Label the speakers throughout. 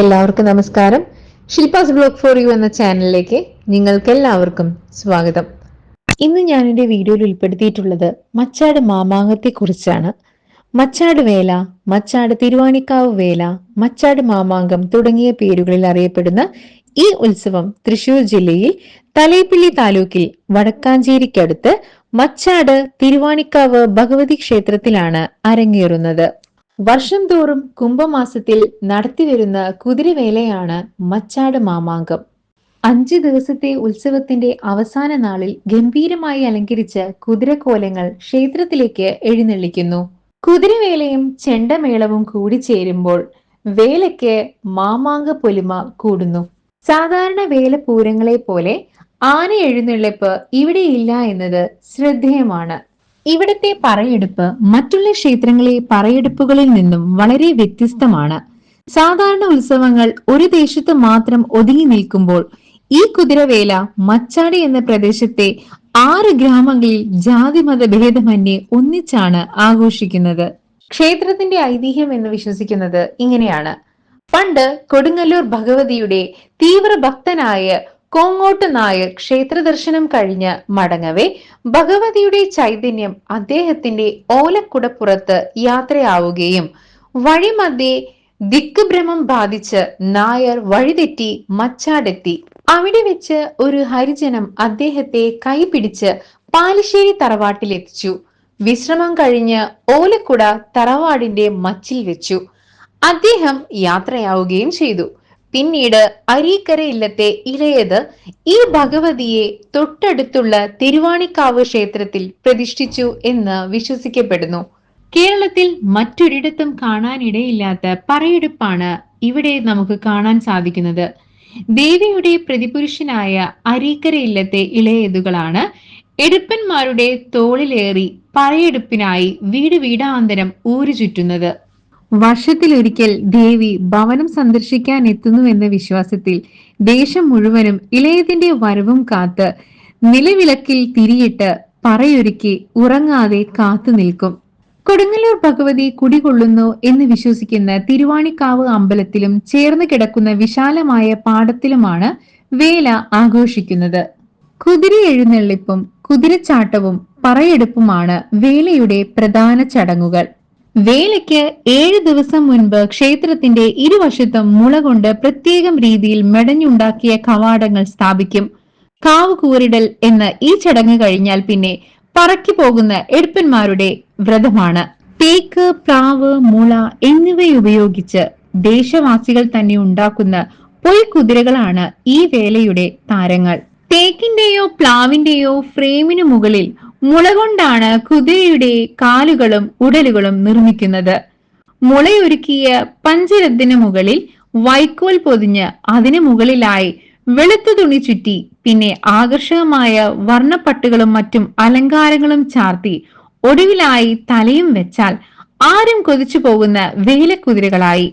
Speaker 1: എല്ലാവർക്കും നമസ്കാരം. ശിൽപാസ് blog for you എന്ന ചാനലിലേക്ക് നിങ്ങൾക്ക് എല്ലാവർക്കും സ്വാഗതം. ഇന്ന് ഞാൻ എന്റെ വീഡിയോയിൽ ഉൾപ്പെടുത്തിയിട്ടുള്ളത് മച്ചാട് മാമാങ്കത്തെ കുറിച്ചാണ് മച്ചാട് വേല മച്ചാട് തിരുവാണിക്കാവ് വേല മച്ചാട് മാമാങ്കം തുടങ്ങിയ പേരുകളിൽ അറിയപ്പെടുന്ന ഈ ഉത്സവം തൃശൂർ ജില്ലയിൽ തലൈപ്പിള്ളി താലൂക്കിൽ വടക്കാഞ്ചേരിക്കടുത്ത് മച്ചാട് തിരുവാണിക്കാവ് ഭഗവതി ക്ഷേത്രത്തിലാണ് അരങ്ങേറുന്നത്. വർഷം തോറും കുംഭമാസത്തിൽ നടത്തിവരുന്ന കുതിരവേലയാണ് മച്ചാട് മാമാങ്കം. അഞ്ച് ദിവസത്തെ ഉത്സവത്തിന്റെ അവസാന നാളിൽ ഗംഭീരമായി അലങ്കരിച്ച കുതിരക്കോലങ്ങൾ ക്ഷേത്രത്തിലേക്ക് എഴുന്നള്ളിക്കുന്നു. കുതിരവേലയും ചെണ്ടമേളവും കൂടി ചേരുമ്പോൾ വേലയ്ക്ക് മാമാങ്ക പൊലിമ കൂടുന്നു. സാധാരണ വേല പൂരങ്ങളെ പോലെ ആന എഴുന്നള്ളിപ്പ് ഇവിടെയില്ല എന്നത് ശ്രദ്ധേയമാണ്. ഇവിടത്തെ പറയെടുപ്പ് മറ്റുള്ള ക്ഷേത്രങ്ങളെ പറയെടുപ്പുകളിൽ നിന്നും വളരെ വ്യത്യസ്തമാണ്. സാധാരണ ഉത്സവങ്ങൾ ഒരു ദേശത്ത് മാത്രം ഒതുങ്ങി നിൽക്കുമ്പോൾ ഈ കുതിരവേല മച്ചാടി എന്ന പ്രദേശത്തെ ആറ് ഗ്രാമങ്ങളിൽ ജാതിമത ഭേദമന്യേ ഒന്നിച്ചാണ് ആഘോഷിക്കുന്നത്. ക്ഷേത്രത്തിന്റെ ഐതിഹ്യം എന്ന് വിശ്വസിക്കുന്നത് ഇങ്ങനെയാണ്. പണ്ട് കൊടുങ്ങല്ലൂർ ഭഗവതിയുടെ തീവ്ര ഭക്തനായ കോങ്ങോട്ട് നായർ ക്ഷേത്ര ദർശനം കഴിഞ്ഞ് മടങ്ങവേ. ഭഗവതിയുടെ ചൈതന്യം അദ്ദേഹത്തിന്റെ ഓലക്കുടപ്പുറത്ത് യാത്രയാവുകയും വഴിമധ്യേ ദിക്കുഭ്രമം ബാധിച്ച് നായർ വഴിതെറ്റി മച്ചാടെത്തി. അവിടെ വെച്ച് ഒരു ഹരിജനം അദ്ദേഹത്തെ കൈപിടിച്ച് പാലിശ്ശേരി തറവാട്ടിലെത്തിച്ചു. വിശ്രമം കഴിഞ്ഞ് ഓലക്കുട തറവാടിന്റെ മച്ചിൽ വെച്ചു. അദ്ദേഹം യാത്രയാവുകയും ചെയ്തു. പിന്നീട് അരീക്കര ഇല്ലത്തെ ഇളയത് ഈ ഭഗവതിയെ തൊട്ടടുത്തുള്ള തിരുവാണിക്കാവ് ക്ഷേത്രത്തിൽ പ്രതിഷ്ഠിച്ചു എന്ന് വിശ്വസിക്കപ്പെടുന്നു. കേരളത്തിൽ മറ്റൊരിടത്തും കാണാനിടയില്ലാത്ത പറയെടുപ്പാണ് ഇവിടെ നമുക്ക് കാണാൻ സാധിക്കുന്നത്. ദേവിയുടെ പ്രതിപുരുഷനായ അരീക്കര ഇല്ലത്തെ ഇളയതുകളാണ് എടുപ്പന്മാരുടെ തോളിലേറി പറയെടുപ്പിനായി വീട് വീടാന്തരം ഊരു ചുറ്റുന്നത് വർഷത്തിലൊരിക്കൽ ദേവി ഭവനം സന്ദർശിക്കാൻ എത്തുന്നു എന്ന വിശ്വാസത്തിൽ ദേശം മുഴുവനും ഇളയതിന്റെ വരവും കാത്ത് നിലവിളക്കിൽ തിരിയിട്ട് പറയൊരുക്കി ഉറങ്ങാതെ കാത്തു നിൽക്കും. കൊടുങ്ങല്ലൂർ ഭഗവതി കുടികൊള്ളുന്നു എന്ന് വിശ്വസിക്കുന്ന തിരുവാണിക്കാവ് അമ്പലത്തിലും ചേർന്ന് കിടക്കുന്ന വിശാലമായ പാടത്തിലുമാണ് വേല ആഘോഷിക്കുന്നത്. കുതിര എഴുന്നള്ളിപ്പും കുതിരച്ചാട്ടവും പറയെടുപ്പുമാണ് വേലയുടെ പ്രധാന ചടങ്ങുകൾ. വേലയ്ക്ക് ഏഴ് ദിവസം മുൻപ് ക്ഷേത്രത്തിന്റെ ഇരുവശത്തും മുള കൊണ്ട് പ്രത്യേകം രീതിയിൽ മെടഞ്ഞുണ്ടാക്കിയ കവാടങ്ങൾ സ്ഥാപിക്കും. കാവ് കൂറിടൽ എന്ന ഈ ചടങ്ങ് കഴിഞ്ഞാൽ പിന്നെ പറക്കി പോകുന്ന എടുപ്പന്മാരുടെ വ്രതമാണ്. തേക്ക് പ്ലാവ് മുള എന്നിവയുപയോഗിച്ച് ദേശവാസികൾ തന്നെ ഉണ്ടാക്കുന്ന പൊയ്ക്കുതിരകളാണ് ഈ വേലയുടെ താരങ്ങൾ. തേക്കിന്റെയോ പ്ലാവിന്റെയോ ഫ്രെയിമിനു മുകളിൽ മുള കൊണ്ടാണ് കുതിരയുടെ കാലുകളും ഉടലുകളും നിർമ്മിക്കുന്നത്. മുളയൊരുക്കിയ പഞ്ചരത്തിന് മുകളിൽ വൈക്കോൽ പൊതിഞ്ഞ് അതിനു മുകളിലായി വെളുത്തു തുണി ചുറ്റി പിന്നെ ആകർഷകമായ വർണപ്പട്ടുകളും മറ്റും അലങ്കാരങ്ങളും ചാർത്തി ഒടുവിലായി തലയും വെച്ചാൽ ആരും കൊതിച്ചു പോകുന്ന വേലക്കുതിരകളായി.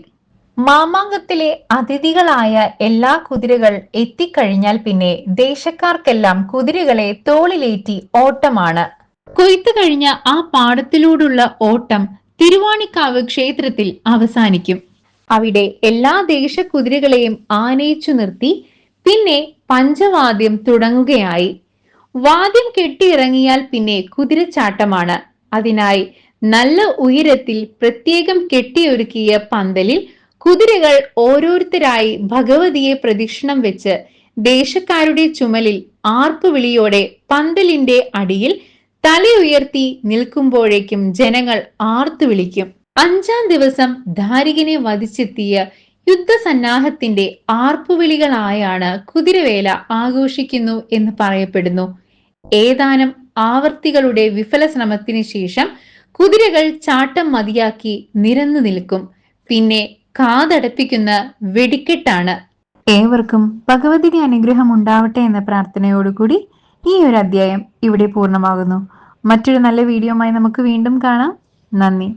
Speaker 1: മാമാങ്കത്തിലെ അതിഥികളായ എല്ലാ കുതിരകൾ എത്തിക്കഴിഞ്ഞാൽ പിന്നെ ദേശക്കാർക്കെല്ലാം കുതിരകളെ തോളിലേറ്റി ഓട്ടമാണ്. കൊയ്ത്തു കഴിഞ്ഞ ആ പാടത്തിലൂടുള്ള ഓട്ടം തിരുവാണിക്കാവ് ക്ഷേത്രത്തിൽ അവസാനിക്കും. അവിടെ എല്ലാ ദേശക്കുതിരകളെയും ആനയിച്ചു നിർത്തി പിന്നെ പഞ്ചവാദ്യം തുടങ്ങുകയായി. വാദ്യം കെട്ടിയിറങ്ങിയാൽ പിന്നെ കുതിരച്ചാട്ടമാണ്. അതിനായി നല്ല ഉയരത്തിൽ പ്രത്യേകം കെട്ടിയൊരുക്കിയ പന്തലിൽ കുതിരകൾ ഓരോരുത്തരായി ഭഗവതിയെ പ്രദക്ഷിണം വെച്ച് ദേശക്കാരുടെ ചുമലിൽ ആർപ്പുവിളിയോടെ പന്തലിന്റെ അടിയിൽ തലയുയർത്തി നിൽക്കുമ്പോഴേക്കും ജനങ്ങൾ ആർത്തു വിളിക്കും അഞ്ചാം ദിവസം ധാരികനെ വധിച്ചെത്തിയ യുദ്ധസന്നാഹത്തിന്റെ ആർപ്പുവിളികളായാണ് കുതിരവേല ആഘോഷിക്കുന്നു എന്ന് പറയപ്പെടുന്നു. ഏതാനും ആവർത്തികളുടെ വിഫല ശ്രമത്തിന് ശേഷം കുതിരകൾ ചാട്ടം മതിയാക്കി നിരന്നു നിൽക്കും. പിന്നെ കാതടപ്പിക്കുന്ന വെടിക്കെട്ടാണ്. ഏവർക്കും ഭഗവതിയുടെ അനുഗ്രഹം ഉണ്ടാവട്ടെ എന്ന പ്രാർത്ഥനയോടുകൂടി ഈ ഒരു അധ്യായം ഇവിടെ പൂർണമാകുന്നു. മറ്റൊരു നല്ല വീഡിയോയുമായി നമുക്ക് വീണ്ടും കാണാം. നന്ദി.